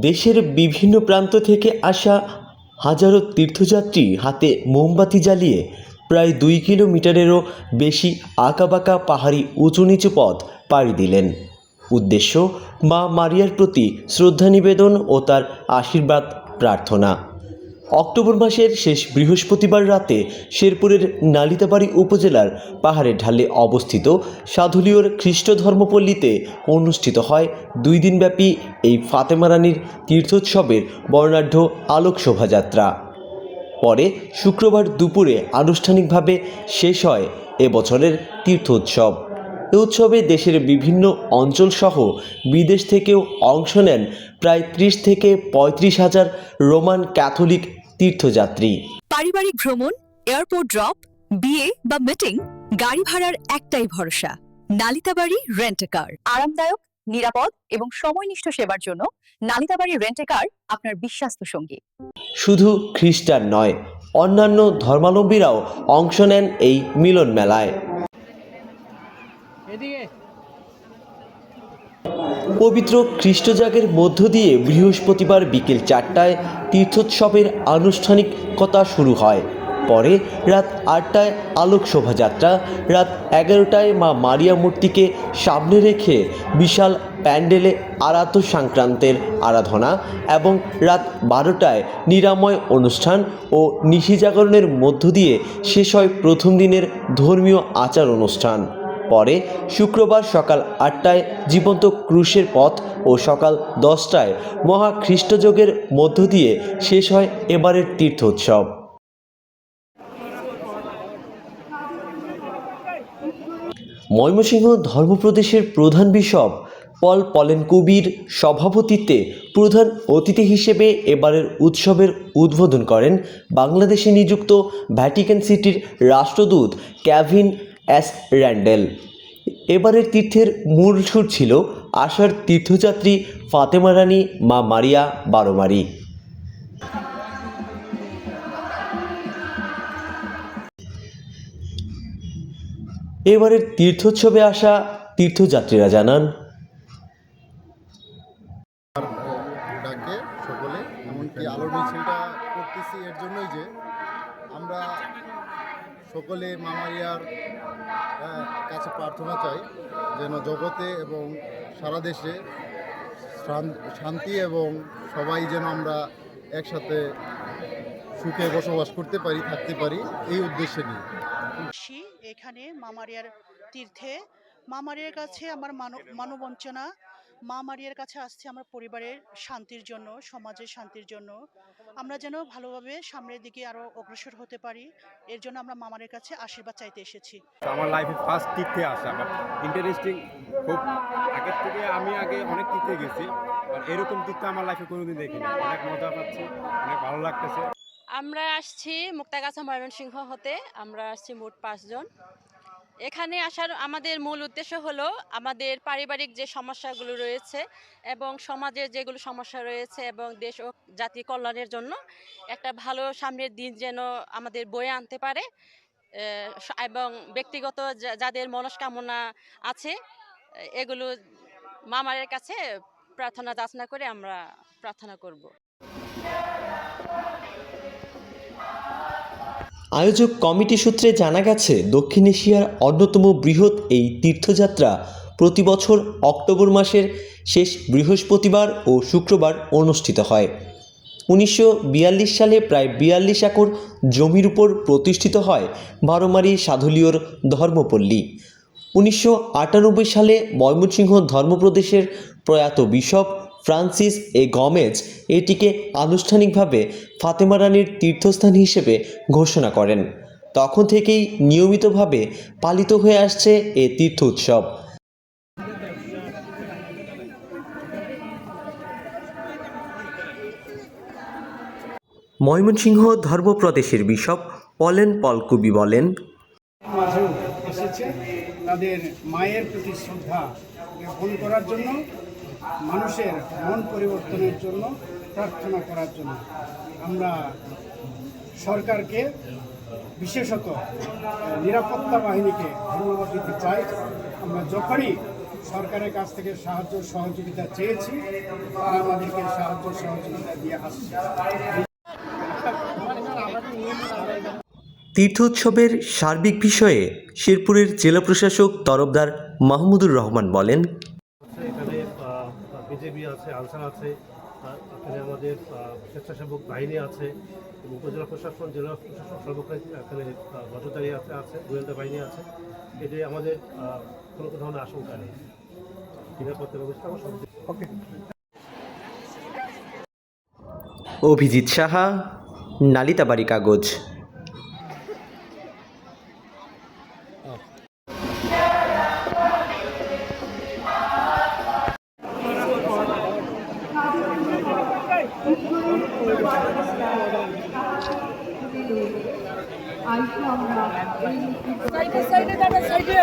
দেশের বিভিন্ন প্রান্ত থেকে আসা হাজারো তীর্থযাত্রী হাতে মোমবাতি জ্বালিয়ে প্রায় দুই কিলোমিটারেরও বেশি আঁকাবাঁকা পাহাড়ি উঁচু নিচু পথ পাড়ি দিলেন। উদ্দেশ্য, মা মারিয়ার প্রতি শ্রদ্ধা নিবেদন ও তার আশীর্বাদ প্রার্থনা। অক্টোবর মাসের শেষ বৃহস্পতিবার রাতে শেরপুরের নালিতাবাড়ি উপজেলার পাহাড়ের ঢালে অবস্থিত সাধুলিওর খ্রিস্ট ধর্মপল্লীতে অনুষ্ঠিত হয় দুই দিনব্যাপী এই ফাতেমা রানীর তীর্থোৎসবের বর্ণাঢ্য আলোক শোভাযাত্রা পরে শুক্রবার দুপুরে আনুষ্ঠানিকভাবে শেষ হয় এবছরের তীর্থোৎসব। এ উৎসবে দেশের বিভিন্ন অঞ্চলসহ বিদেশ থেকেও অংশ নেন প্রায় ত্রিশ থেকে পঁয়ত্রিশ হাজার রোমান ক্যাথলিক তীর্থযাত্রী। পারিবারিক ভ্রমণ এয়ারপোর্ট ড্রপ বিয়ে বা মিটিং গাড়ি ভাড়ার একটাই ভরসা নালিতাবাড়ি রেন্টেকার আরামদায়ক নিরাপদ এবং সময়নিষ্ঠ সেবার জন্য নালিতাবাড়ি রেন্টেকার আপনার বিশ্বস্ত সঙ্গী। শুধু খ্রিস্টান নয় অন্যান্য ধর্মাবলম্বীরাও অংশ নেন এই মিলন মেলায় পবিত্র খ্রিস্টজাগের মধ্য দিয়ে বৃহস্পতিবার বিকেল চারটায় তীর্থোৎসবের আনুষ্ঠানিকতা শুরু হয়। পরে রাত আটটায় আলোক শোভাযাত্রা রাত এগারোটায় মা মারিয়া মূর্তিকে সামনে রেখে বিশাল প্যান্ডেলে আরাত সংক্রান্তের আরাধনা এবং রাত বারোটায় নিরাময় অনুষ্ঠান ও নিশিজাগরণের মধ্য দিয়ে শেষ হয় প্রথম দিনের ধর্মীয় আচার অনুষ্ঠান। পরে শুক্রবার সকাল আটটায় জীবন্ত ক্রুশের পথ ও সকাল দশটায় মহা খ্রিস্টযোগের মধ্য দিয়ে শেষ হয় এবারের তীর্থোৎসব। ময়মনসিংহ ধর্মপ্রদেশের প্রধান বিশপ পল পলেন কবির সভাপতিত্বে প্রধান অতিথি হিসেবে এবারের উৎসবের উদ্বোধন করেন বাংলাদেশে নিযুক্ত ভ্যাটিকান সিটির রাষ্ট্রদূত ক্যাভিন এস র্যান্ডেল। এবারের তীর্থের মূল সুর ছিল আশার তীর্থযাত্রী ফাতেমা রানী, মা মারিয়া বারোমারি। এবারের তীর্থোৎসবে আসা তীর্থযাত্রীরা জানান আমরা সকলে মামারিয়ার কাছে প্রার্থনা চাই যেন জগতে এবং সারা দেশে শান্তি এবং সবাই যেন আমরা একসাথে সুখে বসবাস করতে পারি, থাকতে পারি, এই উদ্দেশ্যে নিয়ে। এখানে মামারিয়ার তীর্থে। মামারিয়ার কাছে আমার মানব মানবঞ্চনা মা মারিয়ার কাছে আসছে আমার পরিবারের শান্তির জন্য সমাজের শান্তির জন্য। আমরা যেন ভালোভাবে সামনের দিকে আরও অগ্রসর হতে পারি এর জন্য আমরা মামারের কাছে আশীর্বাদ চাইতে এসেছি। আমার লাইফে ফার্স্ট তীর্থে আসা ইন্টারেস্টিং খুব আগের থেকে আমি আগে অনেক তীর্থে গেছি আর এরকম তীর্থ আমার লাইফে কোনোদিন দেখিনি। অনেক মজা পাচ্ছি অনেক ভালো লাগতেছে। আমরা আসছি মুক্তাগাছা ময়মনসিংহ হতে আমরা আসছি মোট পাঁচজন। এখানে আসার আমাদের মূল উদ্দেশ্য হলো আমাদের পারিবারিক যে সমস্যাগুলো রয়েছে এবং সমাজের যেগুলো সমস্যা রয়েছে এবং দেশ ও জাতি কল্যাণের জন্য একটা ভালো সামনের দিন যেন আমাদের বয়ে আনতে পারে এবং ব্যক্তিগত যাদের মনস্কামনা আছে, এগুলো মামারের কাছে প্রার্থনা যাচনা করে আমরা প্রার্থনা করব। আয়োজক কমিটি সূত্রে জানা গেছে, দক্ষিণ এশিয়ার অন্যতম বৃহৎ এই তীর্থযাত্রা প্রতি বছর অক্টোবর মাসের শেষ বৃহস্পতিবার ও শুক্রবার অনুষ্ঠিত হয়। উনিশশো বিয়াল্লিশ সালে প্রায় বিয়াল্লিশ একর জমির উপর প্রতিষ্ঠিত হয় বারোমারি সাধুলিয়র ধর্মপল্লী। উনিশশো আটানব্বই সালে ময়মনসিংহ ধর্মপ্রদেশের প্রয়াত বিশপ ফ্রান্সিস এ গমেজ এটিকে আনুষ্ঠানিকভাবে ফাতেমা রানীর তীর্থস্থান হিসেবে ঘোষণা করেন। তখন থেকেই নিয়মিতভাবে পালিত হয়ে আসছে এ তীর্থ উৎসব। ময়মনসিংহ ধর্মপ্রদেশের বিশপ পলেন পলকুবি বলেন তাদের মায়ের প্রতি শ্রদ্ধা জ্ঞাপন করার জন্য মানুষের মন পরিবর্তনের জন্য প্রার্থনা করার জন্য আমরা সরকারকে, বিশেষত নিরাপত্তা বাহিনীকে ধন্যবাদ দিতে চাই। আমরা যখনই সরকারের কাছ থেকে সাহায্য, সহযোগিতা চেয়েছি, তারা আমাদেরকে সাহায্য, সহযোগিতা দিয়ে আসছে। তীর্থোৎসবের সার্বিক বিষয়ে শেরপুরের জেলা প্রশাসক তরফদার মাহমুদুর রহমান বলেন বিজেপি আছে আনসার আছে আর এখানে আমাদের স্বেচ্ছাসেবক বাহিনী আছে এবং উপজেলা প্রশাসন জেলা প্রশাসন সর্বক্ষণ এখানে নজরদারি আছে আছে গোয়েন্দা বাহিনী আছে। এতে আমাদের কোনো ধরনের আশঙ্কা নেই। নিরাপত্তা ব্যবস্থা আমার সব অভিজিৎ সাহা নালিতাবাড়ি কাগজ। সাইডে সাইডে দাদা সাইডে।